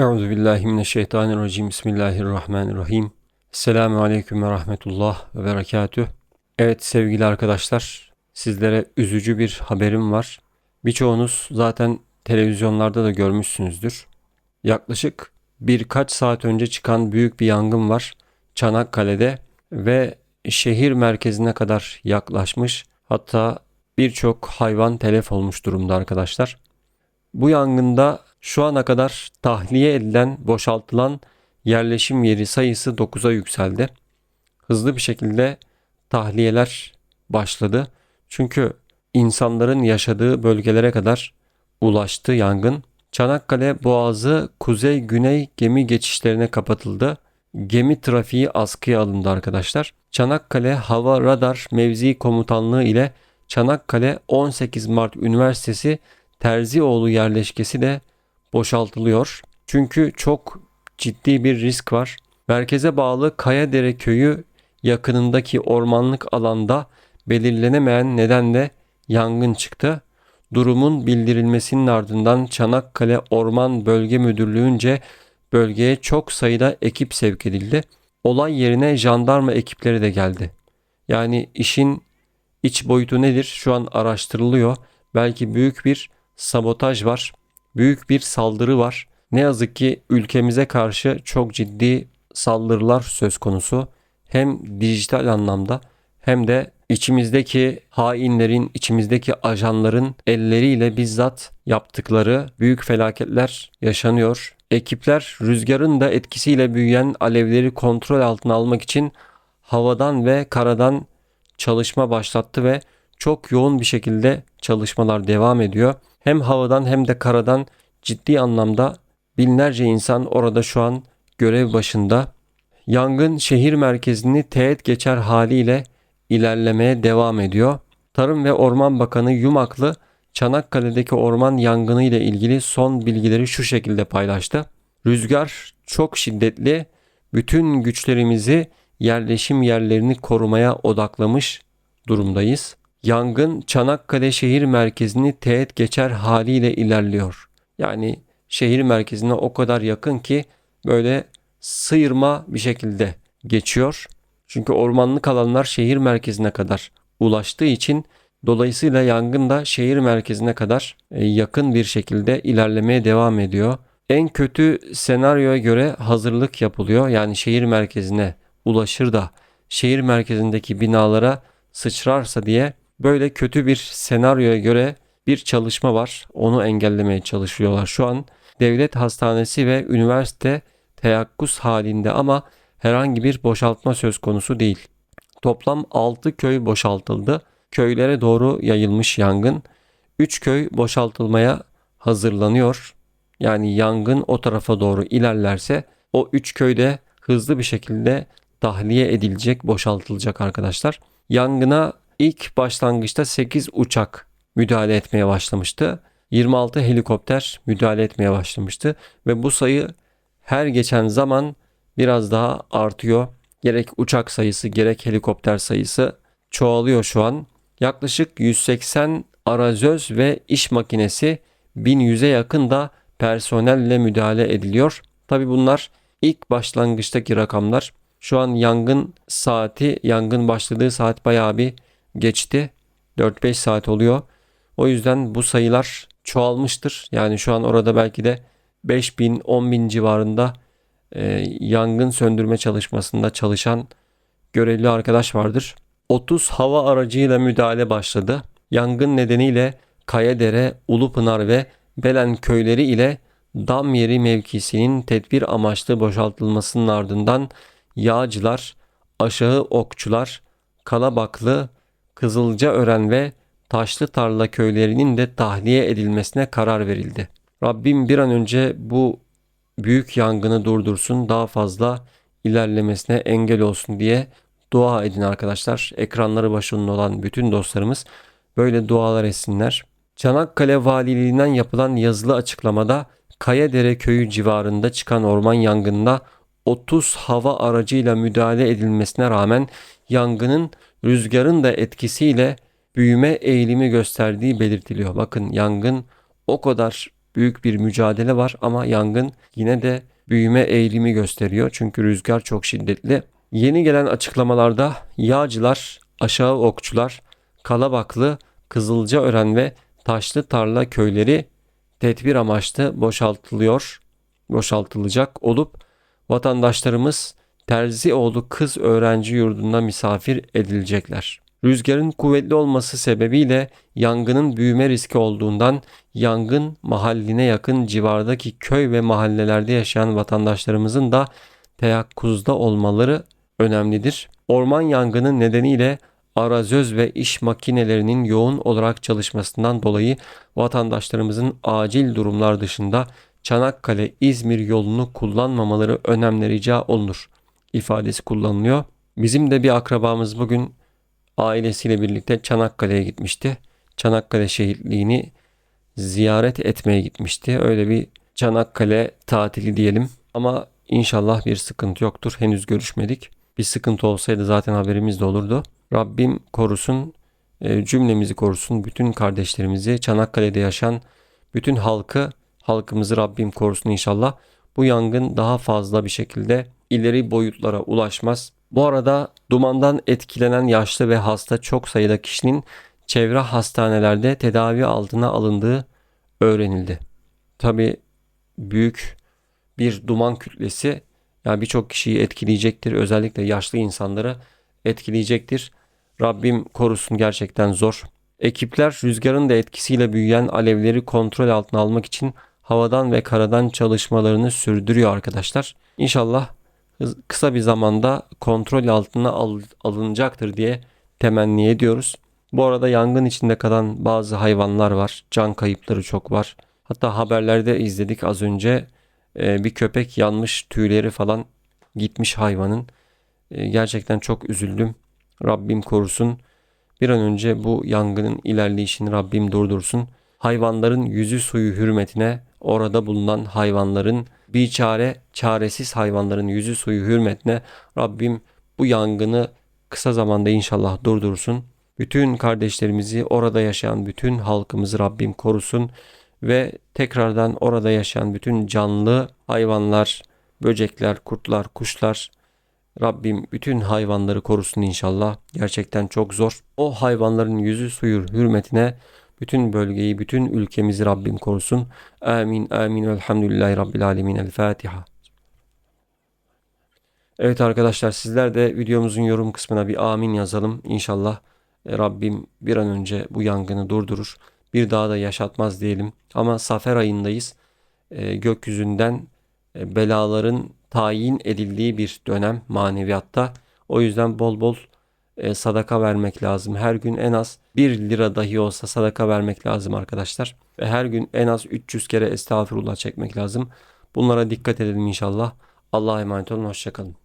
Euzu billahi mineşşeytanirracim. Bismillahirrahmanirrahim. Selamun aleyküm ve rahmetullah ve berekatüh. Evet sevgili arkadaşlar, sizlere üzücü bir haberim var. Birçoğunuz zaten televizyonlarda da görmüşsünüzdür. Yaklaşık birkaç saat önce çıkan büyük bir yangın var Çanakkale'de ve şehir merkezine kadar yaklaşmış. Hatta birçok hayvan telef olmuş durumda arkadaşlar. Bu yangında şu ana kadar tahliye edilen, boşaltılan yerleşim yeri sayısı 9'a yükseldi. Hızlı bir şekilde tahliyeler başladı. Çünkü insanların yaşadığı bölgelere kadar ulaştı yangın. Çanakkale Boğazı kuzey-güney gemi geçişlerine kapatıldı. Gemi trafiği askıya alındı arkadaşlar. Çanakkale Hava Radar Mevzi Komutanlığı ile Çanakkale 18 Mart Üniversitesi Terzioğlu yerleşkesi de boşaltılıyor. Çünkü çok ciddi bir risk var. Merkeze bağlı Kayadere köyü yakınındaki ormanlık alanda belirlenemeyen nedenle yangın çıktı. Durumun bildirilmesinin ardından Çanakkale Orman Bölge Müdürlüğü'nce bölgeye çok sayıda ekip sevk edildi. Olay yerine jandarma ekipleri de geldi. Yani işin iç boyutu nedir? Şu an araştırılıyor. Belki büyük bir sabotaj var. Büyük bir saldırı var. Ne yazık ki ülkemize karşı çok ciddi saldırılar söz konusu. Hem dijital anlamda hem de içimizdeki hainlerin, içimizdeki ajanların elleriyle bizzat yaptıkları büyük felaketler yaşanıyor. Ekipler rüzgarın da etkisiyle büyüyen alevleri kontrol altına almak için havadan ve karadan çalışma başlattı ve çok yoğun bir şekilde çalışmalar devam ediyor. Hem havadan hem de karadan ciddi anlamda binlerce insan orada şu an görev başında. Yangın şehir merkezini teğet geçer haliyle ilerlemeye devam ediyor. Tarım ve Orman Bakanı Yumaklı Çanakkale'deki orman yangını ile ilgili son bilgileri şu şekilde paylaştı. Rüzgar çok şiddetli, bütün güçlerimizi yerleşim yerlerini korumaya odaklamış durumdayız. Yangın Çanakkale şehir merkezini teğet geçer haliyle ilerliyor. Yani şehir merkezine o kadar yakın ki böyle sıyırma bir şekilde geçiyor. Çünkü ormanlık alanlar şehir merkezine kadar ulaştığı için dolayısıyla yangın da şehir merkezine kadar e, yakın bir şekilde ilerlemeye devam ediyor. En kötü senaryoya göre hazırlık yapılıyor. Yani şehir merkezine ulaşır da şehir merkezindeki binalara sıçrarsa diye böyle kötü bir senaryoya göre bir çalışma var. Onu engellemeye çalışıyorlar. Şu an devlet hastanesi ve üniversite teyakkuz halinde ama herhangi bir boşaltma söz konusu değil. Toplam 6 köy boşaltıldı. Köylere doğru yayılmış yangın. 3 köy boşaltılmaya hazırlanıyor. Yani yangın o tarafa doğru ilerlerse o 3 köyde hızlı bir şekilde tahliye edilecek, boşaltılacak arkadaşlar. Yangına ilk başlangıçta 8 uçak müdahale etmeye başlamıştı. 26 helikopter müdahale etmeye başlamıştı ve bu sayı her geçen zaman biraz daha artıyor. Gerek uçak sayısı gerek helikopter sayısı çoğalıyor şu an. Yaklaşık 180 arazöz ve iş makinesi 1100'e yakın da personelle müdahale ediliyor. Tabi bunlar ilk başlangıçtaki rakamlar. Şu an yangın saati, yangın başladığı saat bayağı bir geçti. 4-5 saat oluyor. O yüzden bu sayılar çoğalmıştır. Yani şu an orada belki de 5 bin 10 bin civarında e, yangın söndürme çalışmasında çalışan görevli arkadaş vardır. 30 hava aracıyla müdahale başladı. Yangın nedeniyle Kayadere, Ulupınar ve Belen köyleri ile dam yeri mevkisinin tedbir amaçlı boşaltılmasının ardından yağcılar, aşağı okçular, Kalabaklı, Kızılcaören ve Taşlı Tarla köylerinin de tahliye edilmesine karar verildi. Rabbim bir an önce bu büyük yangını durdursun, daha fazla ilerlemesine engel olsun diye dua edin arkadaşlar. Ekranları başında olan bütün dostlarımız böyle dualar etsinler. Çanakkale Valiliğinden yapılan yazılı açıklamada Kayadere köyü civarında çıkan orman yangınına 30 hava aracıyla müdahale edilmesine rağmen yangının rüzgarın da etkisiyle büyüme eğilimi gösterdiği belirtiliyor. Bakın yangın o kadar büyük bir mücadele var ama yangın yine de büyüme eğilimi gösteriyor. Çünkü rüzgar çok şiddetli. Yeni gelen açıklamalarda yağcılar, aşağı okçular, Kalabaklı, Kızılcaören ve Taşlı Tarla köyleri tedbir amaçlı boşaltılıyor, boşaltılacak olup vatandaşlarımız Terzioğlu Kız Öğrenci Yurdu'nda misafir edilecekler. Rüzgarın kuvvetli olması sebebiyle yangının büyüme riski olduğundan yangın mahalline yakın civardaki köy ve mahallelerde yaşayan vatandaşlarımızın da teyakkuzda olmaları önemlidir. Orman yangını nedeniyle arazöz ve iş makinelerinin yoğun olarak çalışmasından dolayı vatandaşlarımızın acil durumlar dışında Çanakkale-İzmir yolunu kullanmamaları önemli rica olunur ifadesi kullanılıyor. Bizim de bir akrabamız bugün ailesiyle birlikte Çanakkale'ye gitmişti. Çanakkale şehitliğini ziyaret etmeye gitmişti. Öyle bir Çanakkale tatili diyelim. Ama inşallah bir sıkıntı yoktur. Henüz görüşmedik. Bir sıkıntı olsaydı zaten haberimiz de olurdu. Rabbim korusun, e, cümlemizi korusun, bütün kardeşlerimizi, Çanakkale'de yaşayan bütün halkı, halkımızı Rabbim korusun inşallah. Bu yangın daha fazla bir şekilde ileri boyutlara ulaşmaz. Bu arada dumandan etkilenen yaşlı ve hasta çok sayıda kişinin çevre hastanelerde tedavi altına alındığı öğrenildi. Tabi büyük bir duman kütlesi yani birçok kişiyi etkileyecektir. Özellikle yaşlı insanları etkileyecektir. Rabbim korusun gerçekten zor. Ekipler rüzgarın da etkisiyle büyüyen alevleri kontrol altına almak için havadan ve karadan çalışmalarını sürdürüyor arkadaşlar. İnşallah kısa bir zamanda kontrol altına al, alınacaktır diye temenni ediyoruz. Bu arada yangın içinde kalan bazı hayvanlar var. Can kayıpları çok var. Hatta haberlerde izledik az önce e, bir köpek yanmış tüyleri falan gitmiş hayvanın. E, gerçekten çok üzüldüm. Rabbim korusun. Bir an önce bu yangının ilerleyişini Rabbim durdursun. Hayvanların yüzü suyu hürmetine orada bulunan hayvanların bir çare çaresiz hayvanların yüzü suyu hürmetine Rabbim bu yangını kısa zamanda inşallah durdursun. Bütün kardeşlerimizi orada yaşayan bütün halkımızı Rabbim korusun ve tekrardan orada yaşayan bütün canlı hayvanlar, böcekler, kurtlar, kuşlar Rabbim bütün hayvanları korusun inşallah. Gerçekten çok zor. O hayvanların yüzü suyu hürmetine bütün bölgeyi, bütün ülkemizi Rabbim korusun. Amin, amin. Velhamdülillahi Rabbil alemin. El Fatiha. Evet arkadaşlar sizler de videomuzun yorum kısmına bir amin yazalım. İnşallah e, Rabbim bir an önce bu yangını durdurur. Bir daha da yaşatmaz diyelim. Ama Safer ayındayız. E, gökyüzünden e, belaların tayin edildiği bir dönem maneviyatta. O yüzden bol bol e, sadaka vermek lazım. Her gün en az 1 lira dahi olsa sadaka vermek lazım arkadaşlar. Ve her gün en az 300 kere estağfurullah çekmek lazım. Bunlara dikkat edelim inşallah. Allah'a emanet olun. Hoşçakalın.